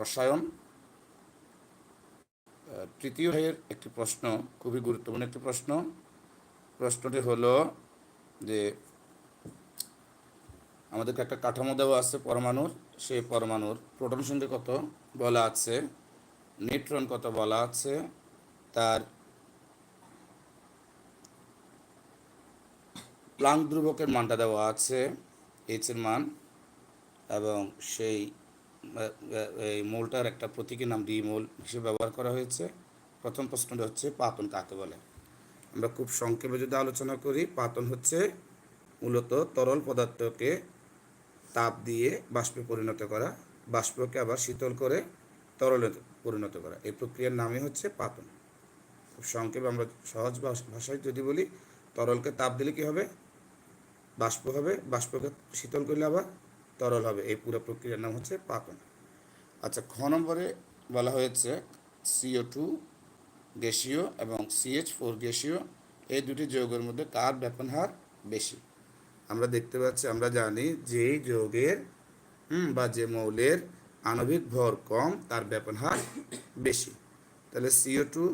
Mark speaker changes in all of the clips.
Speaker 1: রসায়ন। তৃতীয় অধ্যায়ের একটি প্রশ্ন, খুবই গুরুত্বপূর্ণ একটি প্রশ্ন। প্রশ্নটি হলো যে, আমাদেরকে একটা কাঠামো দেওয়া আছে পরমাণুর, সেই পরমাণুর প্রোটন সংখ্যা কত বলা আছে, নিউট্রন কত বলা আছে, তার প্লাঙ্ক ধ্রুবকের মানটা দেওয়া আছে এইচ এর মান এবং সেই এই মোলটার একটা প্রতীকী নাম ডি মোল হিসেবে ব্যবহার করা হয়েছে। প্রথম প্রশ্নটা হচ্ছে পাতন কাকে বলে? আমরা খুব সংক্ষেপে যদি আলোচনা করি, পাতন হচ্ছে মূলত তরল পদার্থকে তাপ দিয়ে বাষ্পে পরিণত করা, বাষ্পকে আবার শীতল করে তরলে পরিণত করা। এই প্রক্রিয়ার নামই হচ্ছে পাতন। খুব সংক্ষেপে আমরা সহজ ভাষ- ভাষায় যদি বলি, তরলকে তাপ দিলে কি হবে? বাষ্প হবে। বাষ্পকে শীতল করলে আবার তরল হবে, এই পুরো প্রক্রিয়ার নাম হচ্ছে পাকন। আচ্ছা খ নম্বরে বলা হয়েছে সিও টু গ্যাসীয় এবং সিএইচ ফোর গ্যাসীয়, এই দুটি যৌগের মধ্যে কার ব্যাপন হার বেশি? আমরা দেখতে পাচ্ছি, আমরা জানি যে যৌগের বা যে মৌলের আণবিক ভর কম, তার ব্যাপন হার বেশি। তাহলে সিও টু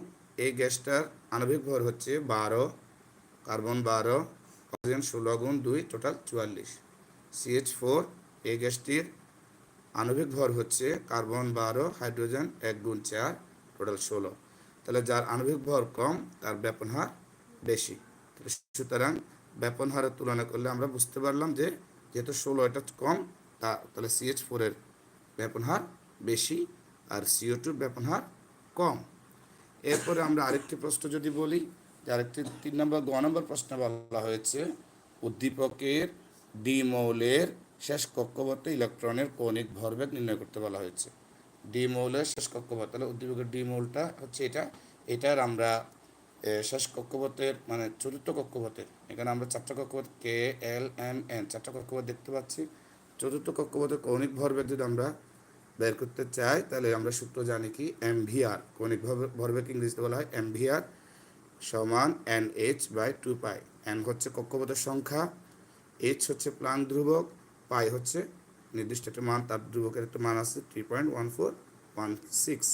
Speaker 1: এই গ্যাসটার আণবিক ভর হচ্ছে বারো, কার্বন বারো, অক্সিজেন ষোলো গুণ দুই, টোটাল চুয়াল্লিশ। সিএইচ ফোর এই গ্যাসটির আণবিক ভর হচ্ছে কার্বন বারো, হাইড্রোজেন এক গুণ চার, টোটাল ষোলো। তাহলে যার আণবিক ভর কম, তার ব্যাপন হার বেশি। সুতরাং ব্যাপন হারের তুলনা করলে আমরা বুঝতে পারলাম যে যেহেতু ষোলো এটা কম, তা তাহলে সিএইচ ফোরের ব্যাপন হার বেশি আর সিও টুর ব্যাপন হার কম। এরপরে আমরা আরেকটি প্রশ্ন যদি বলি, যে আরেকটি তিন নম্বর, গ নম্বর প্রশ্ন বলা হয়েছে, উদ্দীপকের ডি মৌলের শেষ কক্ষপথে ইলেকট্রনের কৌণিক ভরবেগ নির্ণয় করতে বলা হয়েছে। ডি মৌলের শেষ কক্ষপথ, তাহলে উদ্দীপকের ডি মৌলটা হচ্ছে এটা। এটার আমরা শেষ কক্ষপথের মানে চতুর্থ কক্ষপথের, এখানে আমরা চারটা কক্ষপথ, কে, এল, এম, এন, চারটা কক্ষপথ দেখতে পাচ্ছি। চতুর্থ কক্ষপথের কৌণিক ভরবেগ যদি আমরা বের করতে চাই, তাহলে আমরা সূত্র জানি কি? এম ভি আর কৌণিক ভর- ভরবেগ ইংরেজিতে বলা হয় এম ভি আর সমান N H by two pi. N হচ্ছে কক্ষপথের সংখ্যা, এইচ হচ্ছে প্লান ধ্রুবক পাই হচ্ছে নির্দিষ্ট একটা মান, তার ধ্রুবকের একটা মান আছে three point one four one six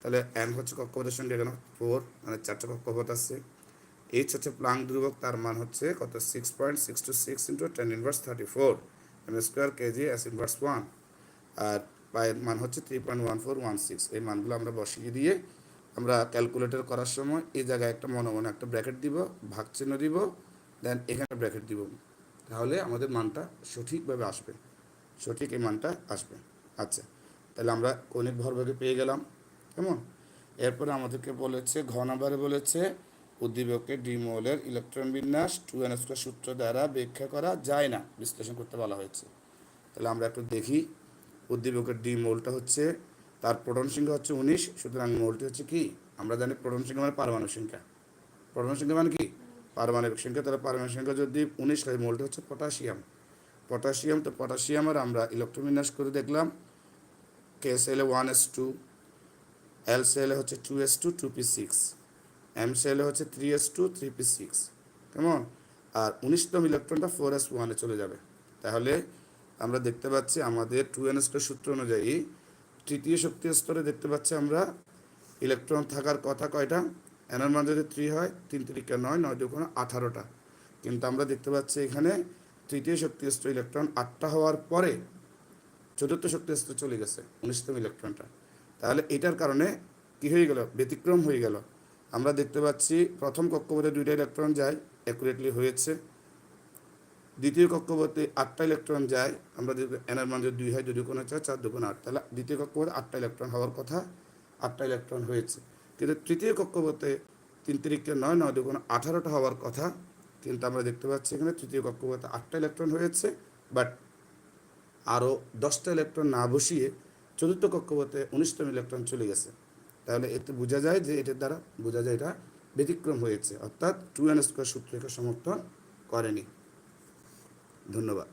Speaker 1: তাহলে এন হচ্ছে কক্ষপথের সংখ্যা এখানে ফোর মানে চারটা কক্ষপথ আছে। এইচ হচ্ছে প্লাং ধ্রুবক, তার মান হচ্ছে কত? Six point six two six into ten inverse thirty four M square KG S inverse one আর পায়ের মান হচ্ছে three point one four one six এই মানগুলো আমরা বসিয়ে দিয়ে আমরা ক্যালকুলেটর করার সময় এই জায়গায় একটা মনে মনে একটা ব্র্যাকেট দিব ভাগ চিহ্ন দিব দেন এখানে ব্র্যাকেট দিব। তাহলে আমাদের মানটা সঠিকভাবে আসবে। সঠিক এই মানটা আসবে। আচ্ছা তাহলে আমরা কৌণিক ভরবেগে পেয়ে গেলাম। কেমন? এরপরে আমাদেরকে বলেছে, ঘ নাম্বারে বলেছে, উদ্দীপকের ডিমোলের ইলেকট্রন বিন্যাস টু এন স্কোয়ার সূত্র দ্বারা ব্যাখ্যা করা যায় না, বিশ্লেষণ করতে বলা হয়েছে। তাহলে আমরা একটু দেখি, উদ্দীপকের ডি মোলটা হচ্ছে, তার প্রোটন সংখ্যা হচ্ছে উনিশ, সুতরাং মোলটি হচ্ছে কি? আমরা জানি প্রোটন সংখ্যা মানে পারমাণু সংখ্যা। পরমাণু সংখ্যা মানে কি? পারমাণবিক সংখ্যা, তাহলে পারমাণবিক সংখ্যা যদি উনিশ হয় মোলটা হচ্ছে পটাশিয়াম। পটাশিয়াম, তো পটাশিয়ামের আমরা ইলেকট্রন বিন্যাস করে দেখলাম। কে সেলে ওয়ান এস টু এল সেলে হচ্ছে two S two two P six M সেলে হচ্ছে three S two three P six কেমন? আর উনিশতম ইলেকট্রনটা ফোর এস ওয়ানে চলে যাবে। তাহলে আমরা দেখতে পাচ্ছি আমাদের টু এন স্কোয়ার সূত্র অনুযায়ী তৃতীয় শক্তি স্তরে দেখতে পাচ্ছি আমরা ইলেকট্রন থাকার কথা কয়টা? এনার মান যদি থ্রি হয়, তিন তিরিকা নয় নয় দুগুণ আঠারোটা। কিন্তু আমরা দেখতে পাচ্ছি এখানে তৃতীয় শক্তি স্তর ইলেকট্রন আটটা হওয়ার পরে চতুর্থ শক্তি স্তর চলে গেছে, উনিশতম ইলেকট্রনটা তাহলে এটার কারণে কি হয়ে গেল? ব্যতিক্রম হয়ে গেল। আমরা দেখতে পাচ্ছি প্রথম কক্ষপথে দুইটা ইলেকট্রন যায় অ্যাকুরেটলি হয়েছে। দ্বিতীয় কক্ষপথে আটটা ইলেকট্রন যায়, আমরা দেখব এনার মান যদি দুই হয় যদি কোনো চার চার দুগুণ আট, তাহলে দ্বিতীয় কক্ষপথে আটটা ইলেকট্রন হওয়ার কথা, আটটা ইলেকট্রন হয়েছে। কিন্তু তৃতীয় কক্ষপথে তিন তিরিকে নয় নয় দুগুণ আঠারোটা হওয়ার কথা। কিন্তু আমরা দেখতে পাচ্ছি এখানে। তৃতীয় কক্ষপথে আটটা ইলেকট্রন হয়েছে, বাট আরও দশটা ইলেকট্রন না বসিয়ে চতুর্থ কক্ষপথে উনিশতম ইলেকট্রন চলে গেছে। তাহলে এতে বোঝা যায় যে এটার দ্বারা বোঝা যায় এটা ব্যতিক্রম হয়েছে, অর্থাৎ টু এন স্কোয়ার সূত্রকে সমর্থন করেনি। ধন্যবাদ।